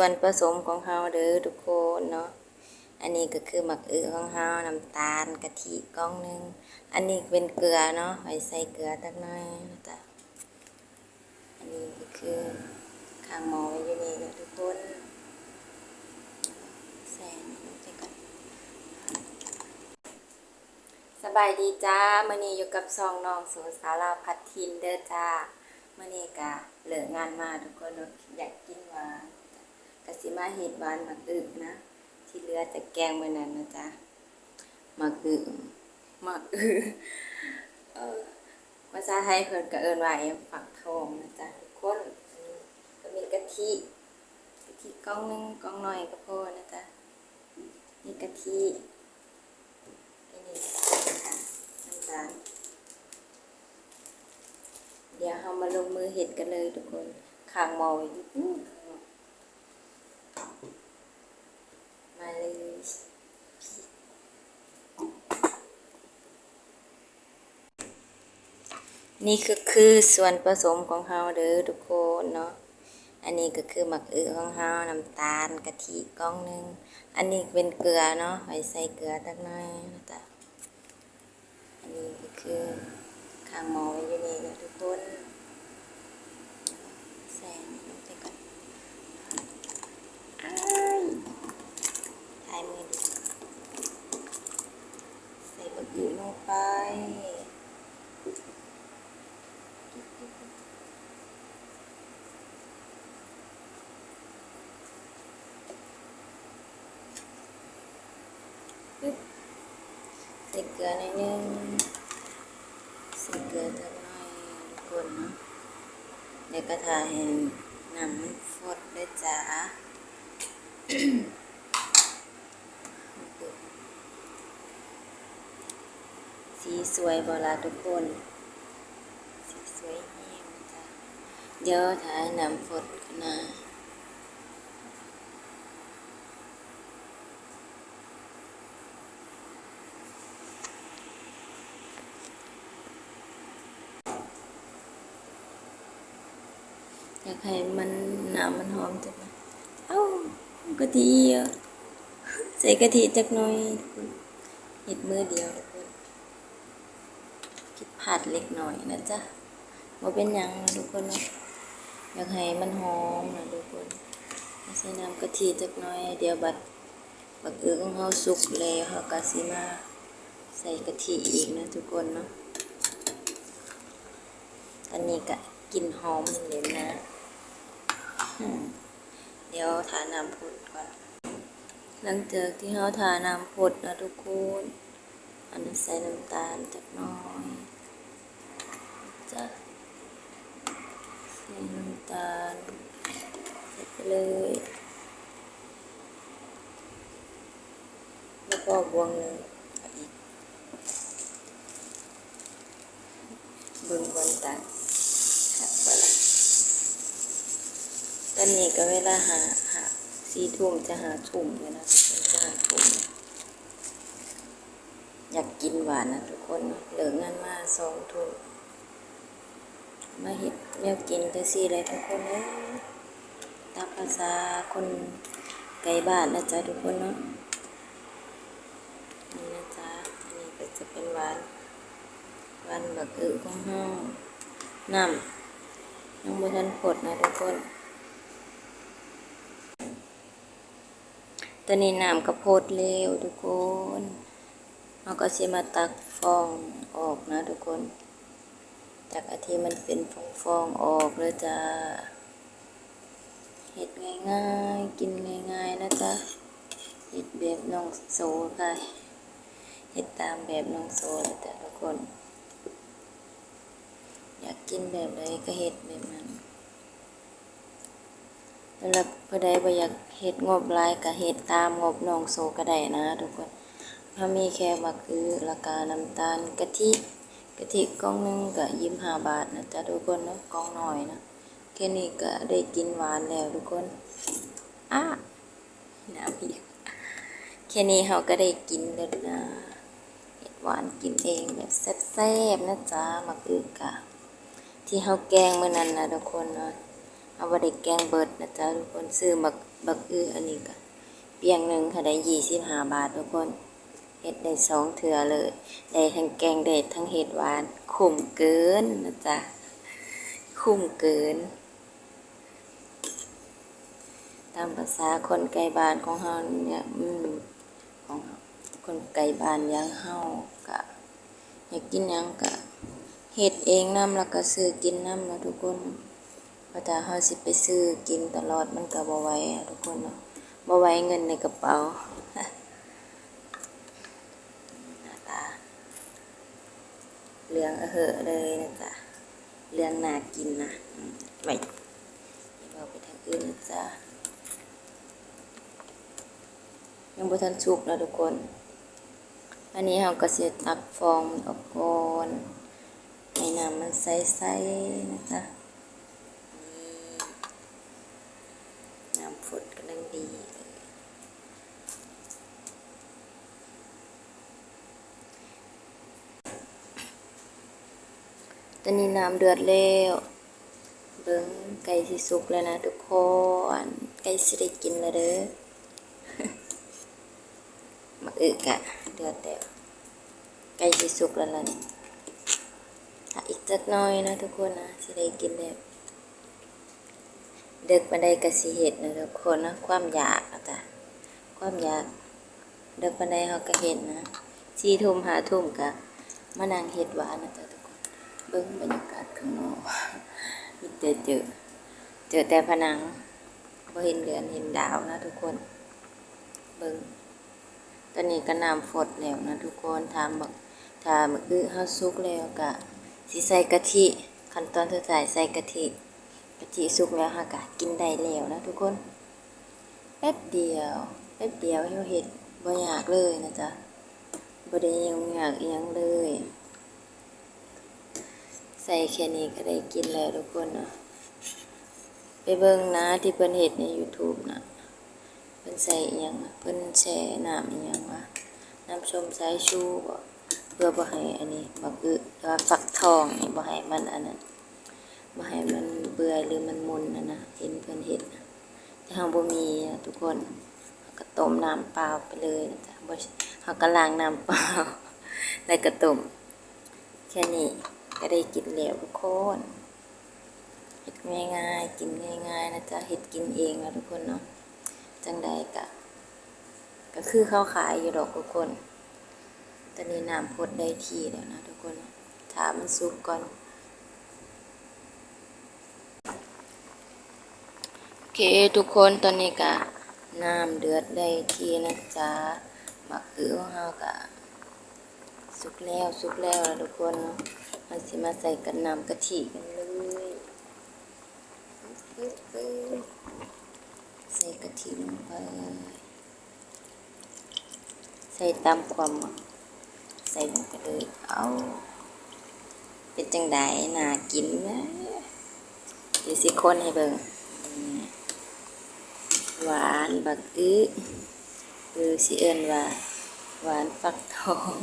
ส่วนผสมของเฮาเด้อทุกคนเนาะ อันนี้ก็คือหมักอึของเฮาน้ำตาลกะทิก้องหนึงอันนี้เป็นเกลือเนาะไว้ใส่เกลือตักหน่อยนะจ๊ะอันนี้ก็คือข้างหม้อไว้อยู่นี่เด้อทุกคนใส่อันนี้ลงไปก่อนสบายดีจ้ามื้อนี้อยู่กับซองน้องสูสาราพัดทินเด้อจ้ามื้อนี้ก็เลิกงานมาทุกคนอยากกินหวาน ก็สิมาเฮ็ดหวานหมักอึนะ ที่เหลือจะแกงมื้อนั้นนะจ๊ะหมักอึหมักอึภาษาไทยเพิ่นก็เอิ้นว่าไอ้ฝักทองนะจ๊ะทุกคนอันนี้ก็มีกะทิกะทิก้องนึงก้องน้อยก็พอนะจ๊ะนี่กะทิอันนี้น้ำตาลเดี๋ยวเรามาลงมือเฮ็ดกันเลยทุกคนข้างมอไว้อยู่นู่นข้างนอกมาเลย นี่ก็คือส่วนผสมของเฮาเด้อทุกคนเนาะ อันนี้ก็คือหมักอึของเฮาน้ำตาลกะทิก้องหนึ่ง อันนี้เป็นเกลือเนาะไว้ใส่เกลือตักหน่อยนะจ๊ะอันนี้ก็คือข้างหม้อไว้อยู่นี่เด้อทุกคนใส่อันนี้ลงไปก่อนอ้ายถ่ายมือดิใส่บักอึลงไป ปึ๊บใส่ เกลือน่อยนึงใส่เกลือสักหน่อยทุกคนเนาะเดี๋ยวก็ทาให้น้ำมันฟดด้วยจ้าสีสวยบ่ล่ะทุกคน สีสวยแห้งนะจ้ะเดี๋ยวทาให้น้ำฟดกันนะ อยากให้มันน้ำมันหอมจังเลยเอ้ากะทิอะใส่กะทิจักหน่อยเห็ดมือเดียวทุกคนผิดพลาดเล็กหน่อยนะจ๊ะบ่เป็นยังนะทุกคนนะอยากให้มันหอมนะทุกคนใส่น้ำกะทิจักหน่อยเดี๋ยวบัดบักเอือของเฮาสุกแล้วเฮาก็สิมาใส่กะทิอีกนะทุกคนเนาะอันนี้ก็กลิ่นหอมเลยนะอืม เดี๋ยวทาน้ำพุดก่อน หลังจากที่เราทาน้ำพุดนะทุกคนอันนี้ใส่น้ำตาลจักหน้อยจะใส่น้ำตาลใส่ไปเลยแล้วก็บวงหนึ่งอีกบิ่งบนตาหักไปละ ตอนนี้ก็เวลาหาหาสี่ทุ่มจะหาทุ่มเลยนะจะหาทุ่มอยากกินหวานนะทุกคนเหลืองานมาสองทุ่มมาเห็ดแนวกินจะสี่เลยทุกคนเอ้ยตามภาษาคนไกลบ้านนะจ๊ะทุกคนเนาะนี่นะจ๊ะอันนี้ก็จะเป็นหวานหวันแบักอึของห้องน้ำยังบ่ทันผดนะทุกคน ตอนนี้น้ำกระโพดเร็วทุกคนเราก็สิมาตักฟองออกนะทุกคน จากอาที่มันเป็นฟองฟองออกเลยจ้าเห็ดง่ายๆ กินง่ายๆนะจ๊ะเห็ดแบบน้องโซค่ะเห็ดตามแบบน้องโซเลยจ้ะทุกคน อยากกินแบบใดก็เฮ็ดแบบนั้น แล้วพอใดบ่อยากเฮ็ดงบลายก็เฮ็ดตามงบน้องโซก็ได้นะทุกคนถ้ามีแค่บักคือราคาน้ำตาลกะทิกะทิกล่องหนึงก็25บาทนะจ๊ะทุกคนเนาะกล่องหน้อยนะแค่นี้ก็ได้กินหวานแล้วทุกคนอ้าน้ำอีกแค่นี้เฮาก็ได้กินแล้วนะเฮ็ดหวานกินเองแบบแซ่บๆนะจ๊ะมักอึกกะที่เฮาแกงเมื้อนั้นนะทุกคนเนาะ เอาบ่ได้แกงเบิดนะจ๊ะทุกคนซื้อหมักบักอื้ออันนี้ก็เปียงหนึ่งค่ะได้ยี่สิบห้าบาททุกคนเฮ็ดได้สองเถื่อเลย ได้ทั้งแกงได้ทั้งเห็ดหวานคุ้มเกินนะจ๊ะคุ้มเกิน ตามภาษาคนไกลบ้านของเฮาเนี่ยอืมของคนไกลบ้านย่างเฮากะอยากกินยังกะเฮ็ดเองน้ำแล้วก็ซื้อกินน้ำนะทุกคน ราะถ้าเฮาสิไปซื้อกินตลอดมันก็บ่ไหวอะทุกคนเนาะบ่ไหวเงินในกระเป๋าหน้าตาเหลืองอะเหอะเลยนะจ๊ะเหลืองน่ากินนะอืมไว้เอาไปทางอื่นนะจ๊ะยังบ่ทันสุกนะทุกคน อันนี้เราก็สิตักฟองมันออกก่อนให้น้ำมันใสๆนะจ๊ะนี่น้ำฝุดกำลังดีเลยต อนนี้น้ำเดือดแล้ว เบิ่งไก่สิสุกแล้วนะทุกคน ไก่สิได้กินแล้วเด้อมาอึกะเดือดแล้วใกล้สิสุกแล้วล่ะนี่อีกจักหน้อยนะทุกคนนะสิได้กินแล้วเด็กมาได้กะสิเห็ดนะทุกคนนะความอยากนะจ๊ะความอยากเด็กมาได้เขาก็เห็นนะสี่ทุ่มหาทุ่มกะมานั่งเห็ดหวานนะจ๊ะทุกคน เบิ้งบรรยากาศข้างนอกมีแต่เจอ เจอแต่ผนังบ่เห็นเดือนเห็นดาวนะทุกคน เบิ้งตอนนี้ก็น้ำฝดแล้วนะทุกคนทำบักทาบักอื้อเฮาสุกแล้วก็สิใส่กะทิขั้นตอนสุดท้ายใส่กะทิกะทิสุกแล้วฮาก็กินได้แล้วนะทุกคนแป๊บเดียวแป๊บเดียวเฮาเฮ็ดบ่ยากเลยนะจ๊ะบ่ได้ยุ่งยากอีหยังเลย ใส่แค่นี้ก็ได้กินแล้วทุกคนเนาะไปเบิ่งนะที่เพิ่นเฮ็ดใน YouTube นะเพิ่นใส่อิหยังเพิ่นแช่น้ำอิหยังวะน้ำส้มสายชูบ่เพื่อบ่ให้อันนี้บ่คือว่าฟักทองนี่บ่ให้มันอันนั้นบ่ให้มันเปื่อหรือมันมุนนะนะเห็นเพิ่นเฮ็ดนะแต่เฮาบ่มีอะทุกคนก็ต้มน้ำเปล่าไปเลยนะจ๊ะบ่เฮาก็ล้างน้ำเปล่าแล้วก็ต้มแค่นี้ ก็ได้กินแล้วทุกคนเฮ็ดง่ายๆ กินง่ายๆนะจ๊ะเฮ็ดกินเองนะทุกคนเนาะจังใดกะก็คือเขาขายอยู่ดอกทุกคน ตอนนี้น้ำพดได้ทีแล้วนะทุกคนถามมันสุกก่อนโอเคทุกคนตอนนี้กะน้ำเดือดได้ทีนะจ๊ะมักคือของเรากะสุกแล้วสุกแล้วนะทุกคนเนาะ มันสิมาใส่กับน้ำกะทิกันเลยใส่กะทิลงไป ใส่ตามความเหมาะใส่ลงไปเลยเอาเป็นจังไดน่ากินนะเดี๋ยวสิคนให้เบิ่งหวานบักอื้อคือสิเอิ้นว่า หวานฟักทอง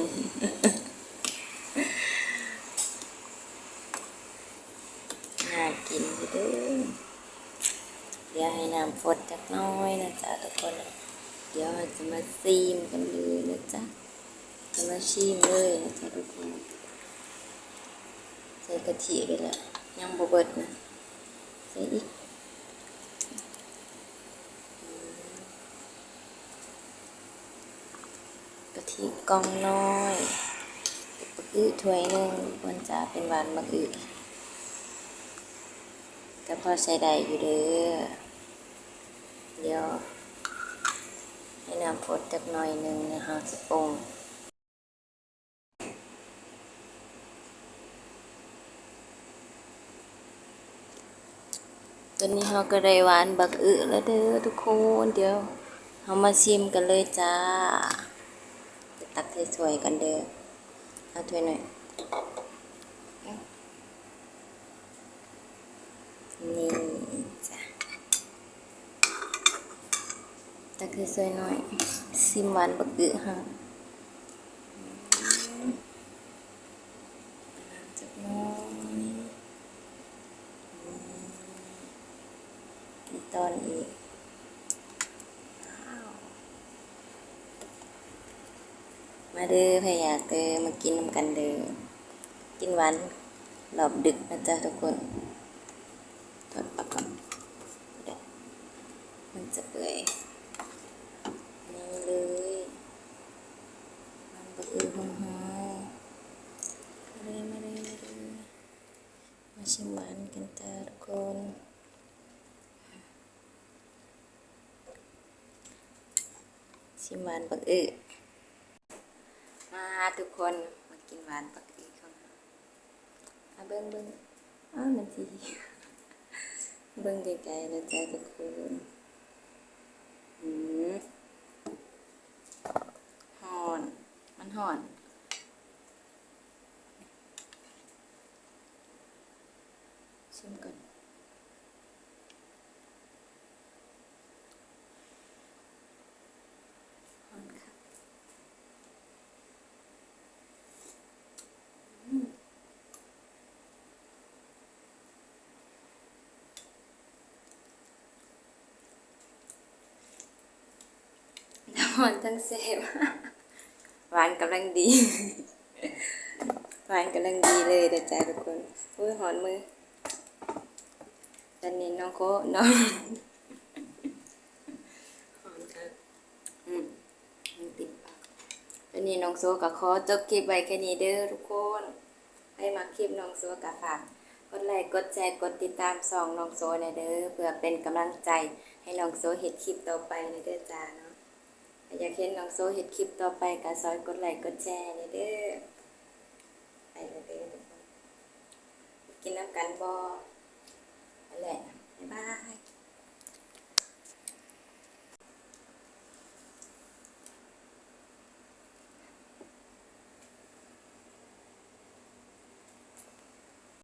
น่ากินอยู่ เด้อเดี๋ยวให้น้ำฟดจักน้อยนะจ๊ะทุกคน เดี๋ยวจะมาซีมกันเลยนะจ๊ะ จะมาชิมเลยนะจ๊ะทุกคน ใส่กะทิไปละยังบ่เบิดนะ ใส่อีกกะทิกองน้อยบักอึถ้วยหนึ่งควรจะเป็นหวานบักอึ ก็พอใช้ได้อยู่เด้อ เดี๋ยว ให้น้ำฟดจักหน่อยหนึ่งนะคะสปงตอนนี้เราก็ได้หวานบักอึแล้วเด้อทุกคนเดี๋ยวเรามาชิมกันเลยจ้าจะตักให้สวยๆกันเด้อเอาถ้วยหน่อย นี่จ้ะตะคือสวยหน่อยซิมหวานบักกือฮะจับน้องกี่ตอนอีกมาเด้อพยากเตอมากินน้ำกันเด้อกินวันหลอบดึกนะจ๊ะทุกคน ชิมหวานปักอึมาทุกคนมากินหวานปักอึกันมาเบิ้งเบิ้งอ้าวมันสิเบิ้งไกลๆนะจ๊ะทุกคนอืมหอน มันหอน ชิมก่อน หอนค่ะอืมทั้ง หอนทั้งเสพหวานกำลังดีหวานกำลังดีเลยเด้อจ้าทุกคนอุ้ยหอนมือตอนนี้น้องโคน้องหอนครับอืมมันติดปากวันนี้น้องโซกับขอจบคลิปไว้แค่นี้เด้อทุกคนให้มาคลิปน้องโซกับฝากกดไลค์กดแชร์กดติดตามสองน้องโซในเด้อเพื่อเป็นกำลังใจให้น้องโซเห็ดคลิปต่อไปในเด้อจ้าเนาะถ้า อยากเห็นน้องโซเห็ดคลิปต่อไปก็ซอยกดไลค์กดแชร์นี่เด้อไปเลยเด้อทุกคนกินน้ำกันบอนั่นแหละบ๊ายบาย